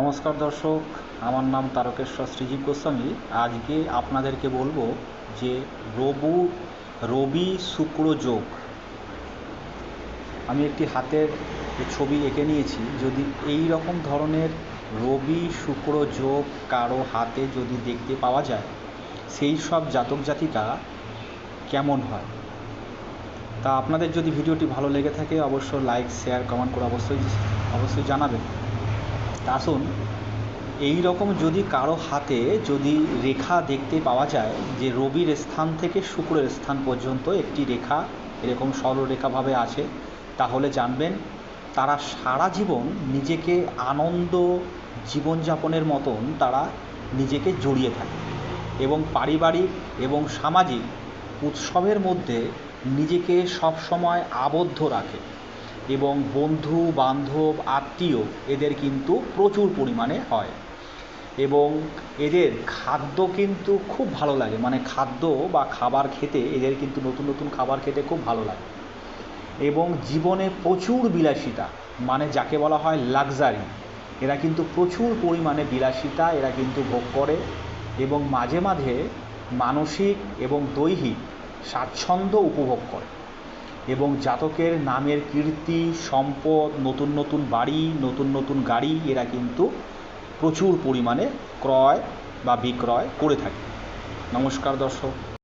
নমস্কার দর্শক, আমার নাম তারকেশ্বর শ্রীজীব গোস্বামী। আজকে আপনাদেরকে বলব যে রবু, রবি শুক্র যোগ। আমি একটি হাতের ছবি এঁকে নিয়েছি। যদি এই রকম ধরনের রবি, শুক্র যোগ কারও হাতে যদি দেখতে পাওয়া যায়, সেই সব জাতক জাতিকা কেমন হয়? তা আপনাদের যদি ভিডিওটি ভালো লেগে থাকে, অবশ্যই লাইক শেয়ার কমেন্ট করে অবশ্যই অবশ্যই জানাবেন। আসুন, এই রকম যদি কারও হাতে যদি রেখা দেখতে পাওয়া যায় যে রবির স্থান থেকে শুক্রের স্থান পর্যন্ত একটি রেখা এরকম সরলরেখাভাবে আছে, তাহলে জানবেন তারা সারা জীবন নিজেকে আনন্দ জীবনযাপনের মতন তারা নিজেকে জড়িয়ে থাকে এবং পারিবারিক এবং সামাজিক উৎসবের মধ্যে নিজেকে সবসময় আবদ্ধ রাখে। এবং বন্ধু, বান্ধব, আত্মীয় এদের কিন্তু প্রচুর পরিমাণে হয়। এবং এদের খাদ্য কিন্তু খুব ভালো লাগে। মানে খাদ্য বা খাবার খেতে এদের কিন্তু নতুন নতুন খাবার খেতে খুব ভালো লাগে। এবং জীবনে প্রচুর বিলাসিতা মানে যাকে বলা হয় লাক্সারি, এরা কিন্তু প্রচুর পরিমাণে বিলাসিতা এরা কিন্তু ভোগ করে। এবং মাঝে মাঝে মানসিক এবং দৈহিক স্বাচ্ছন্দ্য উপভোগ করে। এবং জাতকের নামের কীর্তি, সম্পদ, নতুন নতুন বাড়ি, নতুন নতুন গাড়ি, এরা কিন্তু প্রচুর পরিমাণে ক্রয় বা বিক্রয় করে থাকে। নমস্কার দর্শক।